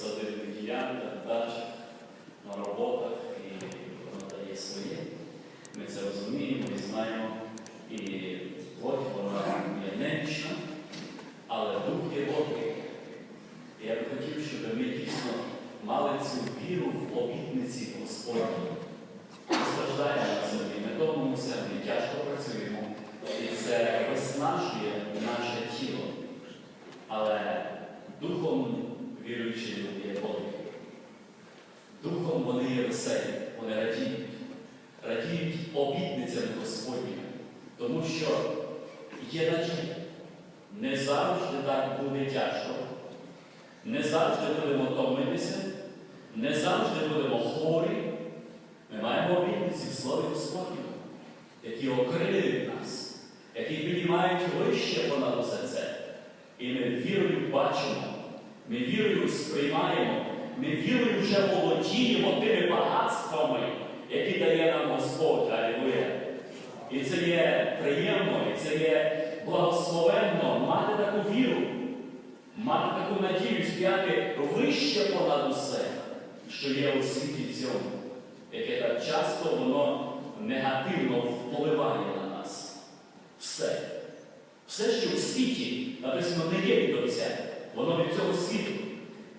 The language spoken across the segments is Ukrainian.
посадив ділянках, дачах, на роботах, і воно дає своє. Ми це розуміємо і знаємо. І плоть вона є немічна, але дух є Божий. Я б хотів, щоб ми дійсно мали цю віру в обітниці Господні. Страждаємо на землі, ми томимося, ми тяжко працюємо, і це виснажує наше тіло. Але духом віруючі люди є Божі. Духом вони вони радіють, радіють обітницям Господнім, тому що є надія. Не завжди так буде тяжко, не завжди будемо томитися, не завжди будемо хворі. Ми маємо обітниці в Слові Господньому, які окрилюють нас, які підіймають вище понад усе це. І ми вірою бачимо, ми вірою сприймаємо, ми вірою вже володіємо тими багатствами, які дає нам Господь. Алілуя. І це є приємно, і це є благословенно мати таку віру, мати таку надію стояти вище понад усе, що є у світі цьому, яке так часто воно негативно впливає на нас. Все. Все, що в світі написано не є від Отця, воно від цього світу.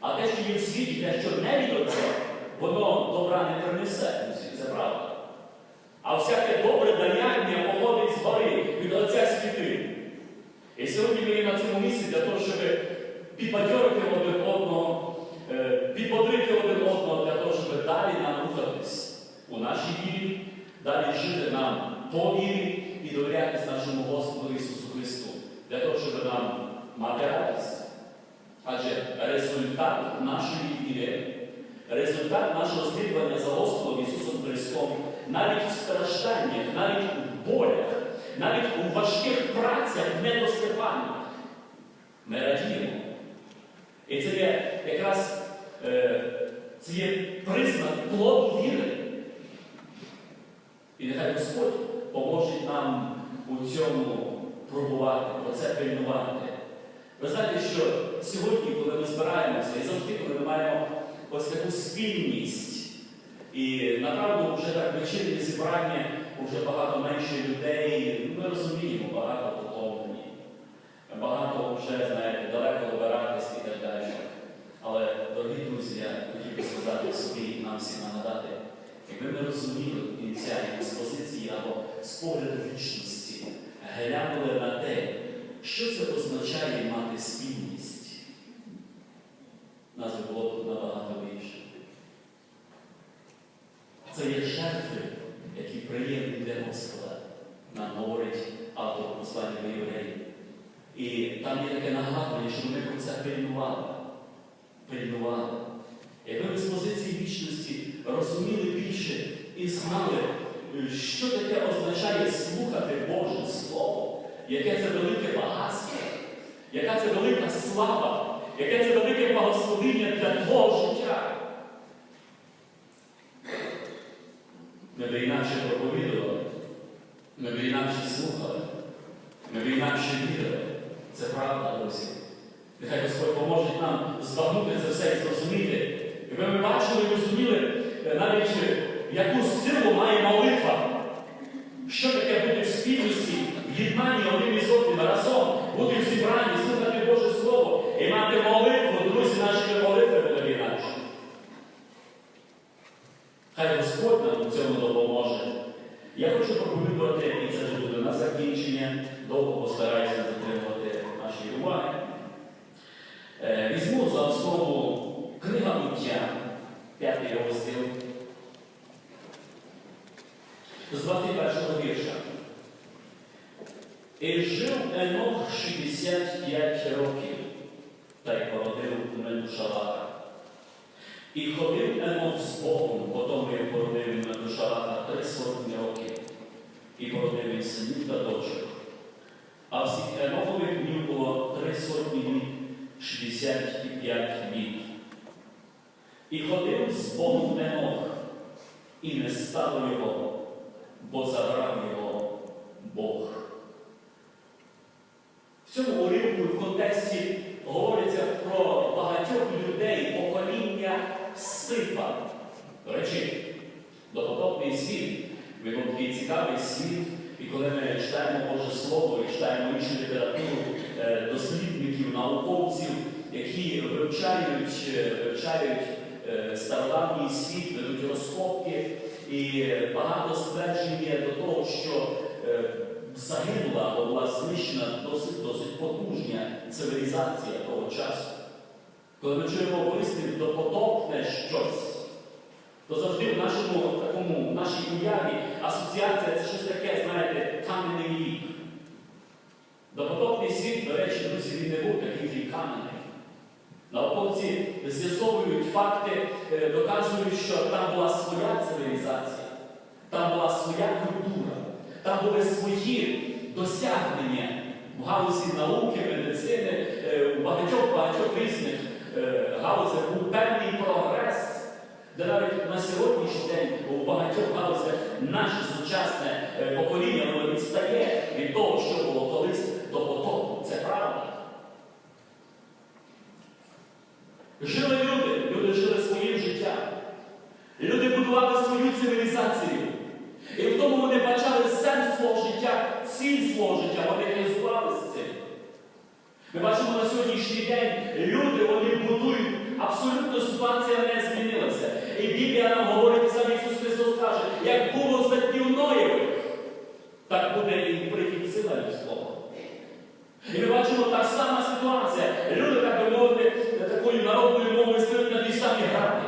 А те, що є в світі, те, що не від Отця, воно добра не принесе. Це правда. А всяке добре даяння походить з гори від Отця світи. І сьогодні ми є на цьому місці для того, щоб підбадьорити один одного, е, підбодрити один одного для того, щоб далі нам рухатись у нашій вірі, далі жити нам по вірі і довірятись нашому Господу Ісусу Христу, для того, щоб нам мати радість. Адже результат нашої віри, результат нашого слідування за Господом Ісусом Христом, навіть в стражданнях, навіть у болях, навіть у важких працях, недосипаннях, ми радіємо. І це є якраз е, це є признак плоду віри. І нехай Господь поможе нам у цьому пробувати, про це пильнувати. Ви знаєте, що сьогодні, коли ми збираємося, і завжди, коли ми маємо ось таку спільність, і направду вже так вечірнє зібрання, вже багато менше людей, ми розуміємо, багато потомлені, багато вже, знаєте, далеко добиратись і так далі. Але, дорогі друзі, я хотів би сказати собі і нам всім нагадати, якби ми розуміли кінця з позиції або з погляду вічності, глянули на те, що це означає мати спільність, нас було набагато більше. Це є жертви, які приємні для Господа, нам говорить автор послання до євреїв. І там є таке нагадування, що ми про це пильнували. Пильнували. Якби ми з позиції вічності розуміли більше і знали, що таке означає слухати Боже Слово, яке це велике багатство, яка це велика слава, яке це велике благословення для Твого життя. Ми б інакше проповідували, ми б інакше слухали, ми б інакше вірили. Це правда, друзі. Нехай Господь поможе нам збагнути це все і зрозуміти. Якби ми бачили і розуміли е, навіть, е, яку силу має молитва, що таке бути в спільності, в єднанні один із одним, разом, бути в зібранні, слухати Боже Слово і мати молитву, друзі, наші молитви були інакше. Хай Господь нам у цьому допоможе. Я хочу проповідувати, і це вже буде на закінчення, довго постараюся затримувати наші уваги. Е, Візьму за основу книга буття, п'ятий розділ, з 21 вірша. І жив Енох 65 років, та й породив Медушалаха. І ходив Енох з Богом, потім як породив він Медушалаха три сотні років, і він синів та дочок. А всіх Енохових днів було три сотні літ, 65 літ. І ходив з Богом Енох, і не стало його, бо забрав його Бог. В цьому уривку в контексті говориться про багатьох людей покоління Сифа. До речі, допотопний світ, він цікавий світ, і коли ми читаємо Боже Слово і читаємо іншу літературу е, дослідників, науковців, які вивчають, е, вивчають е, стародавній світ, ведуть розкопки, і багато стверджень є до того, що загинула або була знищена досить, досить потужня цивілізація того часу. Коли ми чуємо вислів допотопне щось, то завжди в нашому такому, в нашій уяві асоціація це щось таке, знаєте, кам'яний вік. Допотопний світ, до речі, друзі, він не був такий вже кам'яний. Науковці з'ясовують факти, е, доказують, що там була своя цивілізація, там була своя культура, там були свої досягнення в галузі науки, медицини, е, у багатьох багатьох різних е, галузях був певний де навіть на сьогоднішній день у багатьох галузях наше сучасне е, покоління воно відстає від того, що було колись до потоку. Це правда. Жили люди, люди жили своїм життям. Люди будували свою цивілізацію. І в тому вони бачали сенс свого життя, ціль свого життя, вони реалізувалися цим. Ми бачимо на сьогоднішній день, люди вони будують, абсолютно ситуація не змінилася. І Біблія нам говорить, і сам Ісус Христос каже, як було за Ноєвих, так буде і прихід сина людського. І ми бачимо та сама ситуація. Люди, так би мовити, такою народною мовою стоять на тій самій грані.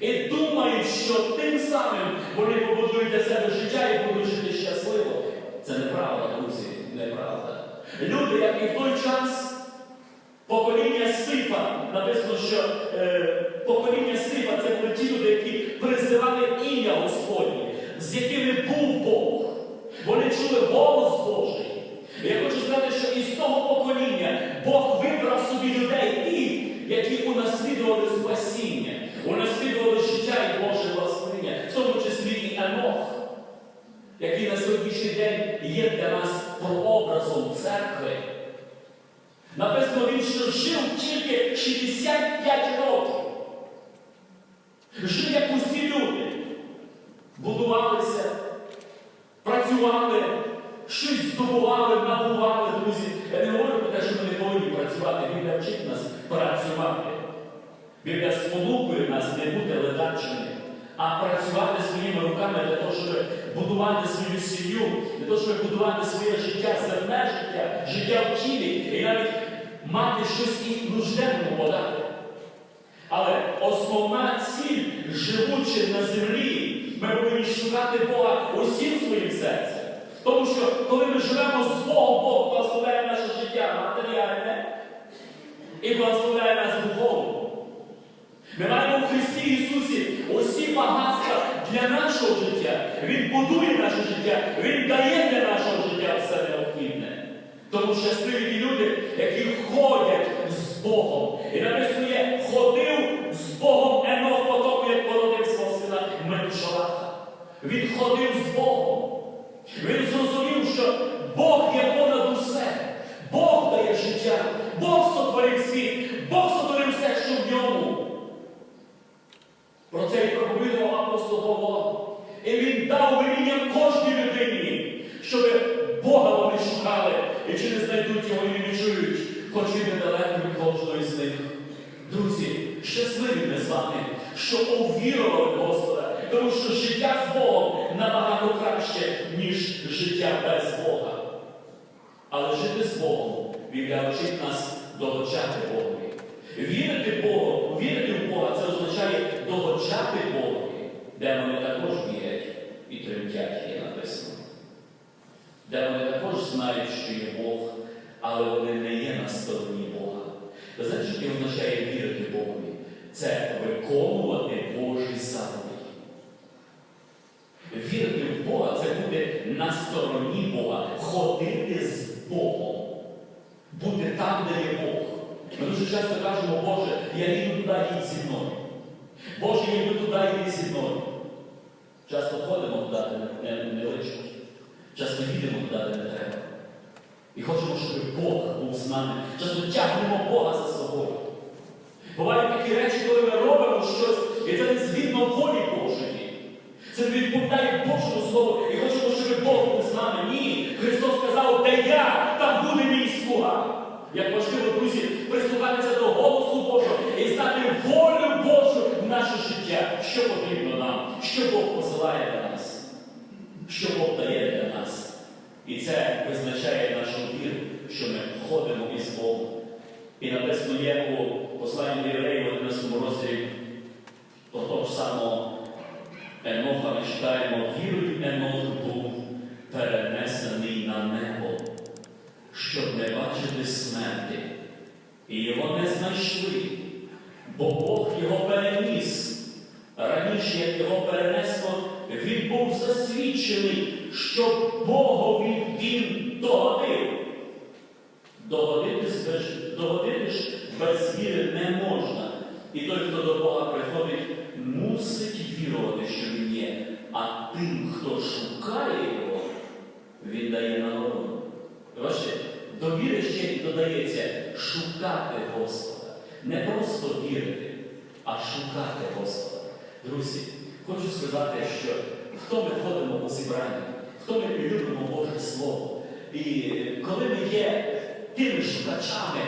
І думають, що тим самим вони побудують для себе життя і будуть жити щасливо. Це неправда, друзі, неправда. Люди, як і в той час, який на сьогоднішній день є для нас прообразом церкви. Написано, він що жив тільки 65 років. Жив, як усі люди. Будувалися, працювали, щось здобували, набували, друзі. Я не говорю про те, що ми не повинні працювати. Біблія вчить нас працювати. Біблія спонукує нас не бути ледачими, а працювати своїми руками для того, щоб будувати свою сім'ю, для того, щоб будувати своє життя, земне життя, життя в тілі і навіть мати щось і нужденному подати. Але основна ціль, живучи на землі, ми повинні шукати Бога усім своїм серцем. Тому що коли ми живемо з Богом, Бог благословляє наше життя матеріальне і благословляє нас духовно. Ми маємо в Христі Ісусі усі багатства для нашого життя. Він будує наше життя, Він дає для нашого життя все необхідне. Тому щасливі люди, які ходять з Богом. І написано є, ходив з Богом Енох по тому, як породив свого сина Меншалаха. Він ходив з Богом. Він зрозумів, що Бог є понад усе. Бог дає життя, Бог сотворив світ, Бог сотворив все, що в ньому. Про це і проповідував Павло. І він дав веління кожній людині, щоб Бога вони шукали, і чи не знайдуть його і не чують, хоч і недалеко від кожного з них. Друзі, щасливі ми з вами, що увірували Господа, тому що життя з Богом набагато краще, ніж життя без Бога. Але жити з Богом Біблія вчить нас догоджати Богові. Вірити Богу, вірити в Бога це означає догоджати Богові. Демони також вірять і тремтять, є написано. Демони також знають, що є Бог, але вони не є на стороні Бога. Ви знаєте, що означає вірити Богові? Це виконувати Божі заповіді. Вірити в Бога це бути на стороні Бога, ходити з Богом, бути там, де є Бог. Ми дуже часто кажемо, Боже, я йду туди, йдіть зі мною. Боже, я туди, йди зі мною. Часто ходимо туди, де не, не. Часто їдемо туди, де не треба. І хочемо, щоб Бог був з нами. Часто тягнемо Бога за собою. Бувають такі речі, коли ми робимо щось, і це не згідно волі Божої. Це не відповідає Божому Слову. І хочемо, щоб Бог був з нами. Ні. Христос сказав, де я, там буде мій слуга. Як важливо, друзі, прислухатися до голосу Божого і знати волю наше життя. Що потрібно нам, що Бог посилає для нас, що Бог дає для нас. І це визначає нашу віру, що ми ходимо із Богом. І написано є у посланні до євреїв в 11 розділі того ж самого Еноха ми читаємо, вірою Енох був перенесений на небо, щоб не бачити смерті. І його не знайшли, бо Бог його переніс. Раніше, як його перенесло, він був засвідчений, що Богові він догодив. Догодитись догодитись без віри не можна. І той, хто до Бога приходить, мусить вірувати, що Він є. А тим, хто шукає його, він дає нагороду. Бачите, до віри ще додається шукати Господа. Не просто вірити, а шукати Господа. Друзі, хочу сказати, що хто ми ходимо у зібранні, хто ми любимо Боже Слово. І коли ми є тими шукачами,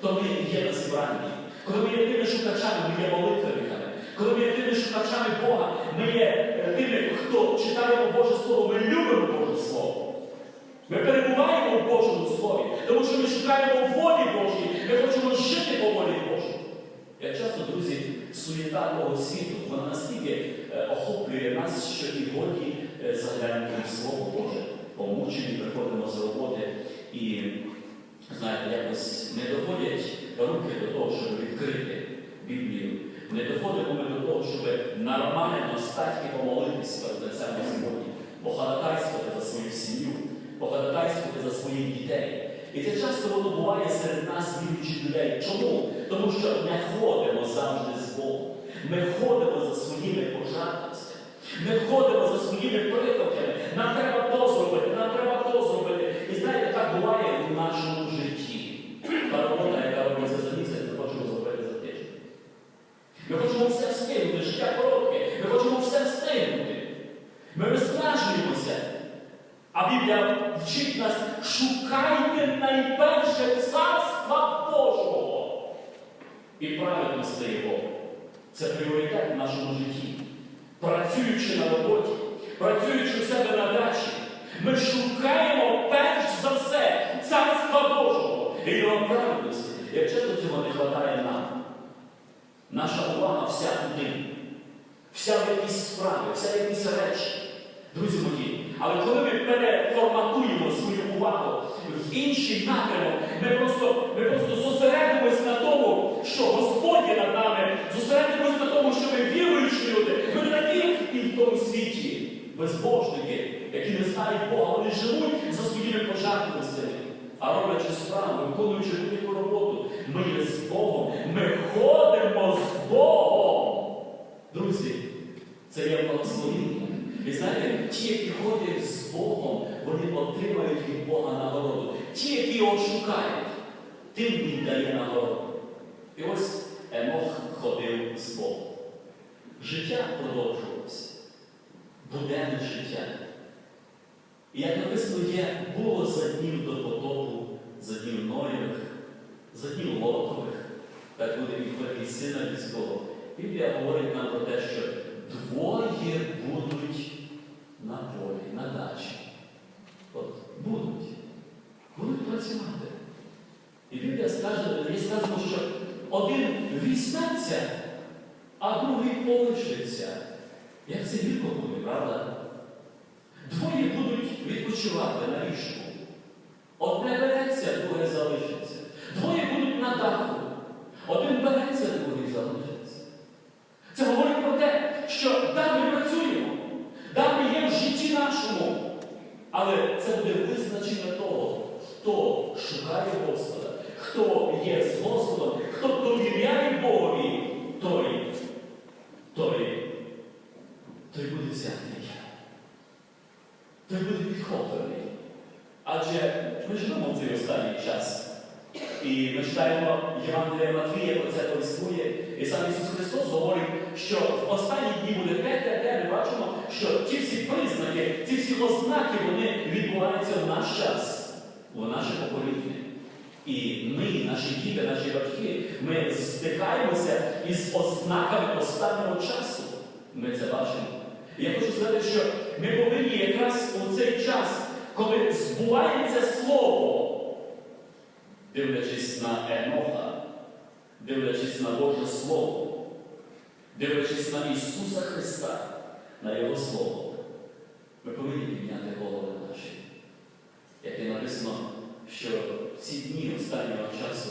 то ми є на зібранні. Коли ми є тими шукачами, ми є молитвенниками. Коли ми є тими шукачами Бога, ми є е, тими, хто читаємо Боже Слово, ми любимо Боже Слово. Ми перебуваємо в Божому Слові, тому що ми шукаємо волі Божій, ми хочемо жити по волі Божій. Як часто, друзі, суєта того світу, вона настільки е, охоплює нас, що і годі е, заглянути в Слово Боже. Помучені приходимо з роботи і, знаєте, якось не доходять руки до того, щоб відкрити Біблію. Не доходимо ми до того, щоб нормально стати і помолитися перед Отцем Господні, походатайствувати за свою сім'ю, походатайствувати за своїх дітей. І це часто воно буває серед нас віруючих людей. Чому? Тому що не ходимо завжди Богом. Ми ходимо за своїми пожадностями. Ми ходимо за своїми прихотями. Нам треба то зробити, нам треба то зробити. І знаєте, так буває в нашому житті. Та робота, яка робиться за місяць, ми хочемо зробити за тиждень. Ми хочемо все встигнути, життя коротке, ми хочемо все встигнути. Ми виснажуємося. А Біблія вчить нас, шукайте найперше царства Божого. І праведності Його. Це пріоритет в нашому житті. Працюючи на роботі, працюючи у себе на дачі, ми шукаємо перш за все царства Божого і його праведності. Як часто цього не вистачає нам? Наша увага вся туди, вся в якісь справи, вся в якісь речі. Друзі мої, але коли ми переформатуємо свою увагу в інший напрямок, ми просто, ми просто зосередимось на тому, що Господь є над нами, зосередимось на тому, що ми віруючі люди, ми не такі, і в тому світі, безбожники, які не знають Бога, вони живуть за своїми пожертвостями. А роблячи справу, виконуючи будь-яку роботу, ми є з Богом, ми ходимо з Богом. Друзі, це є благословіння. І знаєте, ті, які ходять з Богом, вони отримають від Бога нагороду. Ті, які його шукають, тим він дає нагороду. І ось Енох ходив з Богом. Життя продовжувалося. Буденне життя. І як написано є, було за днів до потопу, за днів Ноєвих, за днів Лотових, так буде відповідь сина людського. Біблія говорить нам про те, що двоє будуть на полі, на дачі. От будуть. Будуть працювати. І Біблія скаже, мені сказано, що один візьметься, а другий полишиться. Як це гірко буде, правда? Двоє будуть відпочивати на ліжку. Одне береться, друге залишиться. Двоє будуть на даху. Один береться, другий залишиться. Це говорить про те, що да, ми працюємо, да, ми є в житті нашому. Але це буде визначення того, хто шукає Господа, хто є з Господом, хто довіряє Богові, той, той, той буде взятий. Той буде підхоплений. Адже ми живемо в цей останній час. І ми читаємо Євангелія Матвія, про це повістує. І сам Ісус Христос говорить, що в останні дні буде те, те, те. Ми бачимо, що ті всі признаки, ці всі ознаки, вони відбуваються в наш час, в наше покоління. І ми, наші діти, наші батьки, ми стикаємося із ознаками останнього часу. Ми це бачимо. І я хочу сказати, що ми повинні якраз у цей час, коли збувається слово, дивлячись на Еноха, дивлячись на Боже Слово, дивлячись на Ісуса Христа, на Його Слово, ми повинні підняти голови наші. Як і написано, що в ці дні останнього часу,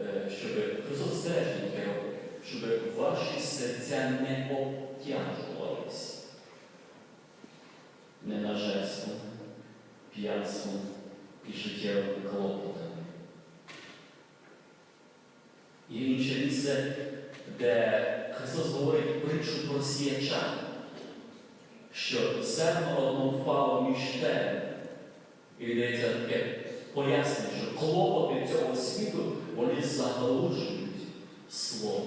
е, щоб Христос керував, щоб ваші серця не обтяжувались ненажерством, п'янством і життєвими клопотами. Є інше місце, де Христос говорить притчу про сіяча, що зерно одно впало між те, і йдеться таке пояснення, що клопоти цього світу вони заглушують слово.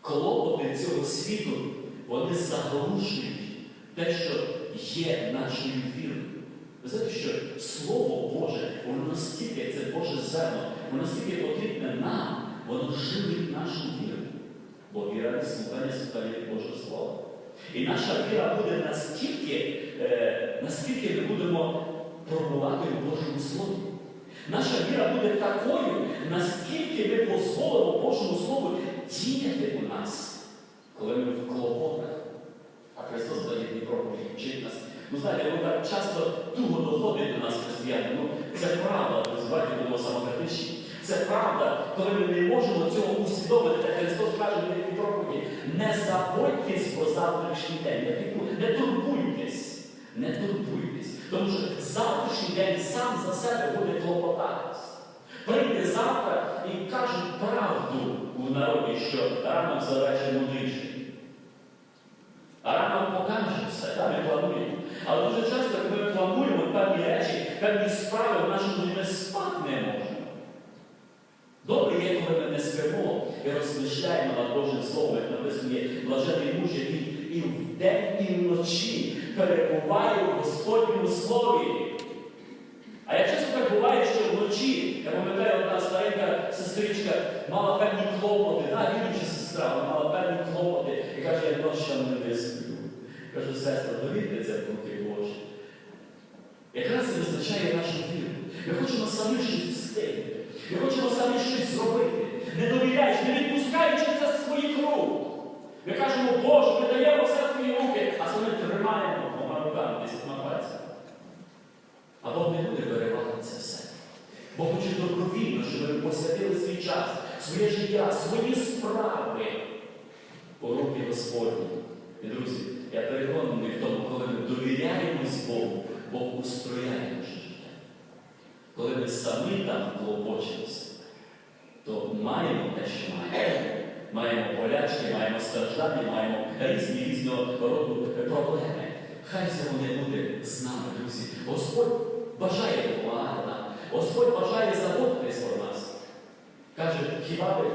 Клопоти цього світу вони заглушують те, що є нашою вірою. Ви знаєте, що Слово Боже, воно настільки, це Боже зерно, воно настільки потрібне нам, воно живить нашу віру. Бо віра не слухання, слухання Божого Слова. І наша віра буде настільки, е, наскільки ми будемо пробувати в Божому Слові. Наша віра буде такою, наскільки ми дозволимо Божому Слову діяти у нас, коли ми в клопотах. А Христос дає проповідь, вчить нас. Ну, знаєте, ви так часто туго доходить до нас християни. Ну, це правда, ми звати будемо самокритичні. Це правда, коли ми не можемо цього усвідомити, та Христос каже такій проповіді, не забудьтесь про завтрашній день. Не турбуйтесь, не турбуйтесь. Тому що завтрашній день сам за себе буде клопотатись. Прийде завтра і кажуть правду у народі, що рано завече. А рано покаже все, так, ми плануємо. Але дуже часто, коли ми плануємо певні речі, певні справи в нашому ми спати не можемо. Добре є, коли ми не спимо і розмишляємо над Божим Словом, як написано є блажений муж, який і вдень, і вночі перебуває в Господньому Слові. А я часто так буває, що вночі, я пам'ятаю, одна старенька сестричка мала певні клопоти, та віруюча сестра, вона мала певні клопоти і каже, я ночами не висплю. Кажу, сестра, довірте це в руки Божі. Якраз це визначає нашу віру. Ми хочемо самі щось встигнути. Ми хочемо самі щось зробити. Не довіряючи, не відпускаючи це з своїх рук. Ми кажемо, Боже, ми даємо все твої руки, а самі тримаємо двома руками десь на пальцях. А Бог не буде виривати це все. Бог хоче добровільно, щоб ми посвятили свій час, своє життя, свої справи у руки Господні. І, друзі, я переконаний в тому, коли ми довіряємось Богу, Бог устрояє наше життя. Коли ми самі там клопочемося, то маємо те, що маємо. Маємо болячки, маємо страждання, маємо різні різного роду проблеми. Хай це не буде з нами, друзі. Господь бажає допомагати нам. Господь бажає заботитись про нас. Каже, хіба ви,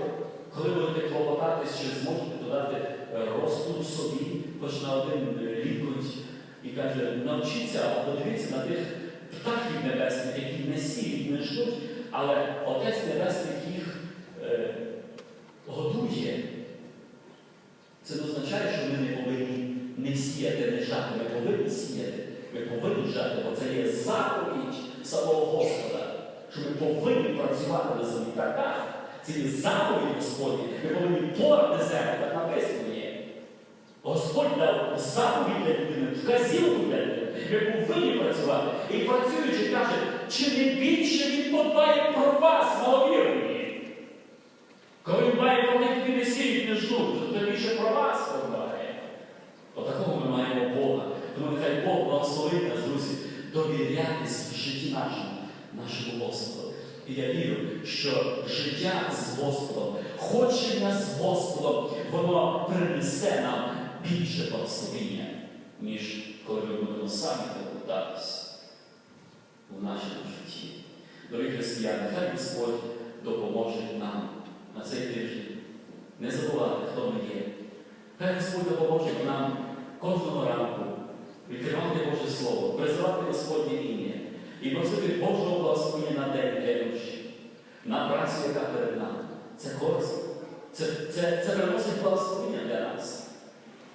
коли будете клопотатись, чи зможете додати е, росту собі, хоч на один е, лікоть, і каже, навчіться або подивіться на тих птахів небесних, які не сіють, не ждуть, але Отець Небесний їх е, годує. Це не означає, що ми не повинні не сіяти, не жати. Ми повинні сіяти, ми повинні жати, бо це є заповідь самого Господа, що ми повинні працювати на землі. Так, так. Це є заповідь Господні. Ми повинні порати землю, так написано є. Господь дав заповідь для людини, вказівку для людини. Ми повинні працювати. І працюючи, каже, чи не більше він подбає про вас, маловірні. Коли він має про них, не сіють, не ждуть, то більше про вас подбає. Отакого ми маємо Бога. Тому нехай Бог благословить нас, друзі, довірятись в житті Господу. І я вірю, що життя з Господом, ходження з Господом, воно принесе нам більше благословення, ніж коли ми будемо самі покутатися. в нашому житті. Дорогі християни, хай Господь допоможе нам на цей тиждень. Не забувати, хто ми є. Хай Господь допоможе нам кожного ранку відкривати Боже Слово, призивати Господнє ім'я і просити Божого благословення на день для душі, на працю, яка перед нами. Це корисно. Це, це, це приносить благословення для нас.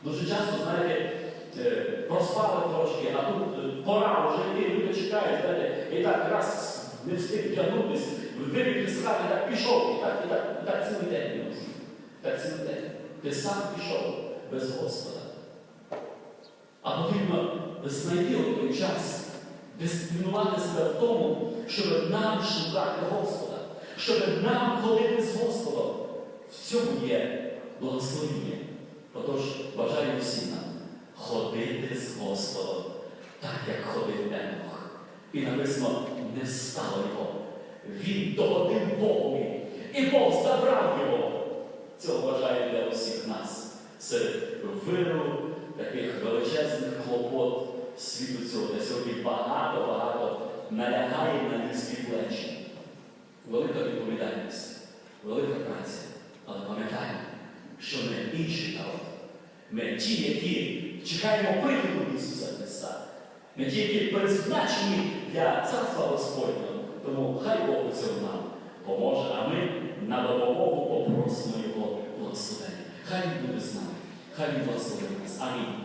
Дуже часто, знаєте, е, проспали трошки, а тут е, пора вже йти, люди чекають, знаєте, і так раз не встиг вдягнутися, вибіг з хати, так пішов, і так, і так, і так цілий день. Так цілий день. Ти сам пішов без Господа. А потрібно знайти той час, дисциплінувати себе в тому, щоб нам шукати Господа, щоб нам ходити з Господом. В цьому є благословення. Отож, бажаю всім нам ходити з Господом, так як ходив Енох. І написано, не стало його. Він догодив Богові, і Бог забрав його. Цього бажаю для усіх нас. Серед виру світу цього, де сьогодні багато-багато налягає на людські плечі. Велика відповідальність, велика праця. Але пам'ятаємо, що ми інший народ. Ми ті, які чекаємо приходу Ісуса Христа. Ми ті, які призначені для царства Господнього. Тому хай Бог у цьому нам поможе, а ми на допомогу попросимо Його благословення. Хай Він буде з нами, хай Він благословить нас. Амінь.